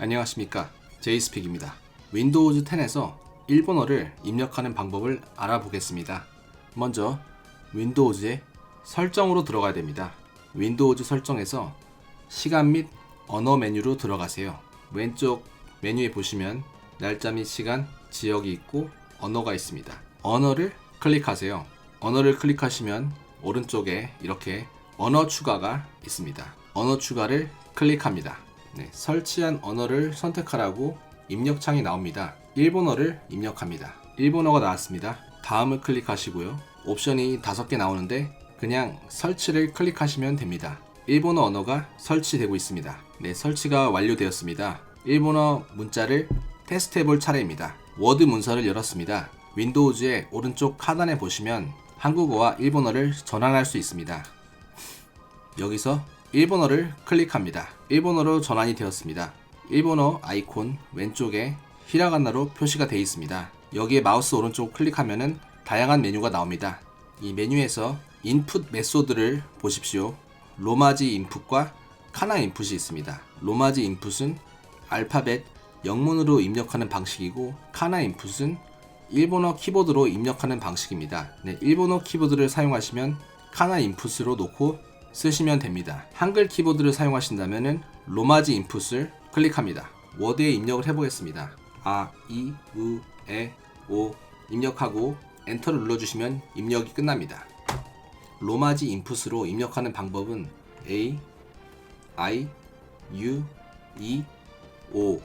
안녕하십니까. 제이스픽입니다. 윈도우즈 10에서 일본어를 입력하는 방법을 알아보겠습니다. 먼저 윈도우즈의 설정으로 들어가야 됩니다. 윈도우즈 설정에서 시간 및 언어 메뉴로 들어가세요. 왼쪽 메뉴에 보시면 날짜 및 시간, 지역이 있고 언어가 있습니다. 언어를 클릭하세요. 언어를 클릭하시면 오른쪽에 이렇게 언어 추가가 있습니다. 언어 추가를 클릭합니다 네, 설치한 언어를 선택하라고 입력창이 나옵니다. 일본어를 입력합니다. 일본어가 나왔습니다. 다음을 클릭하시고요. 옵션이 다섯 개 나오는데 그냥 설치를 클릭하시면 됩니다. 일본어 언어가 설치되고 있습니다. 네, 설치가 완료되었습니다. 일본어 문자를 테스트해 볼 차례입니다. 워드 문서를 열었습니다. 윈도우즈의 오른쪽 하단에 보시면 한국어와 일본어를 전환할 수 있습니다. 여기서 일본어를 클릭합니다. 일본어로 전환이 되었습니다. 일본어 아이콘 왼쪽에 히라가나로 표시가 되어 있습니다. 여기에 마우스 오른쪽 클릭하면은 다양한 메뉴가 나옵니다. 이 메뉴에서 인풋 메소드를 보십시오. 로마지 인풋과 카나 인풋이 있습니다. 로마지 인풋은 알파벳 영문으로 입력하는 방식이고 카나 인풋은 일본어 키보드로 입력하는 방식입니다. 네, 일본어 키보드를 사용하시면 카나 인풋으로 놓고 쓰시면 됩니다. 한글 키보드를 사용하신다면 로마지 인풋을 클릭합니다. 워드에 입력을 해보겠습니다. 아, 이, 우, 에, 오 입력하고 엔터를 눌러주시면 입력이 끝납니다. 로마지 인풋으로 입력하는 방법은 A, I, U, E, O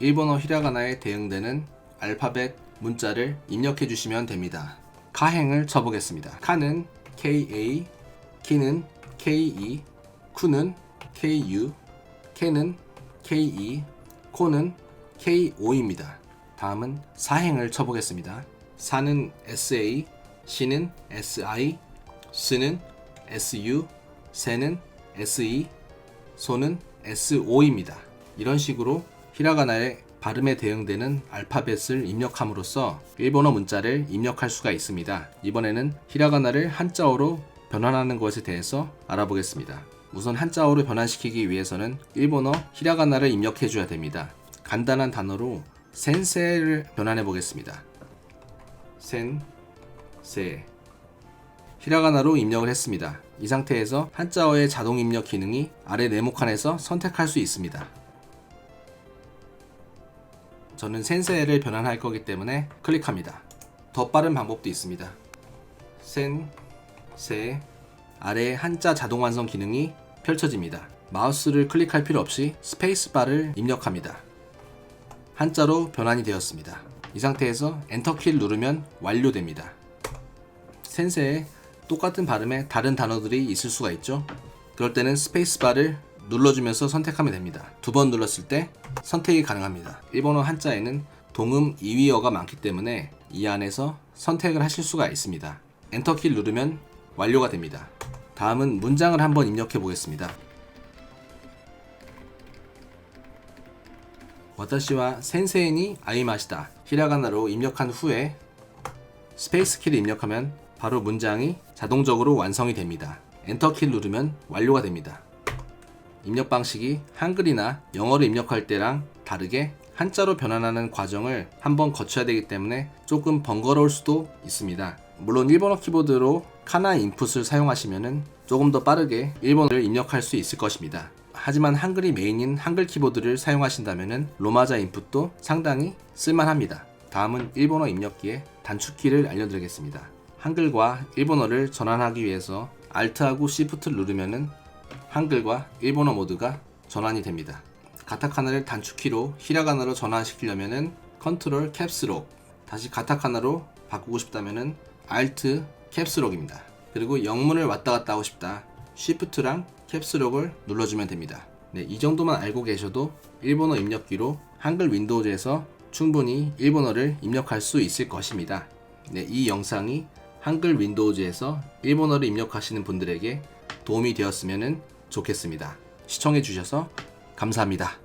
일본어 히라가나에 대응되는 알파벳 문자를 입력해 주시면 됩니다. 가행을 쳐보겠습니다. 카는 KA, 키는 KE, 쿠는 KU, 캐는 KE, 코는 KO입니다. 다음은 사행을 쳐보겠습니다. 사는 SA, 시는 SI, 스는 SU, 세는 SE, 소는 SO입니다. 이런 식으로 히라가나의 발음에 대응되는 알파벳을 입력함으로써 일본어 문자를 입력할 수가 있습니다. 이번에는 히라가나를 한자어로 변환하는 것에 대해서 알아보겠습니다. 우선 한자어로 변환시키기 위해서는 일본어 히라가나를 입력해 줘야 됩니다. 간단한 단어로 센세를 변환해 보겠습니다. 센, 세. 히라가나로 입력을 했습니다. 이 상태에서 한자어의 자동 입력 기능이 아래 네모칸에서 선택할 수 있습니다. 저는 센세를 변환할 거기 때문에 클릭합니다. 더 빠른 방법도 있습니다. 센, 세, 아래 한자 자동 완성 기능이 펼쳐집니다. 마우스를 클릭할 필요 없이 스페이스바를 입력합니다. 한자로 변환이 되었습니다. 이 상태에서 엔터키를 누르면 완료됩니다. 센세에 똑같은 발음의 다른 단어들이 있을 수가 있죠. 그럴 때는 스페이스바를 눌러주면서 선택하면 됩니다. 두 번 눌렀을 때 선택이 가능합니다. 일본어 한자에는 동음 이위어가 많기 때문에 이 안에서 선택을 하실 수가 있습니다. 엔터키를 누르면 완료가 됩니다. 다음은 문장을 한번 입력해 보겠습니다. 私は 센세이 아이마시다 히라가나로 입력한 후에 스페이스 키를 입력하면 바로 문장이 자동적으로 완성이 됩니다. 엔터 키를 누르면 완료가 됩니다. 입력 방식이 한글이나 영어를 입력할 때랑 다르게 한자로 변환하는 과정을 한번 거쳐야 되기 때문에 조금 번거로울 수도 있습니다. 물론 일본어 키보드로 카나 인풋을 사용하시면 조금 더 빠르게 일본어를 입력할 수 있을 것입니다. 하지만 한글이 메인인 한글 키보드를 사용하신다면 로마자 인풋도 상당히 쓸만합니다. 다음은 일본어 입력기의 단축키를 알려드리겠습니다. 한글과 일본어를 전환하기 위해서 Alt하고 Shift를 누르면 한글과 일본어 모드가 전환이 됩니다. 가타카나를 단축키로 히라가나로 전환시키려면 컨트롤 캡스록 다시 가타카나로 바꾸고 싶다면 Alt 캡스록입니다. 그리고 영문을 왔다 갔다 하고 싶다. Shift랑 캡스록을 눌러주면 됩니다. 네, 이 정도만 알고 계셔도 일본어 입력기로 한글 윈도우즈에서 충분히 일본어를 입력할 수 있을 것입니다. 네, 이 영상이 한글 윈도우즈에서 일본어를 입력하시는 분들에게 도움이 되었으면 좋겠습니다. 시청해 주셔서 감사합니다.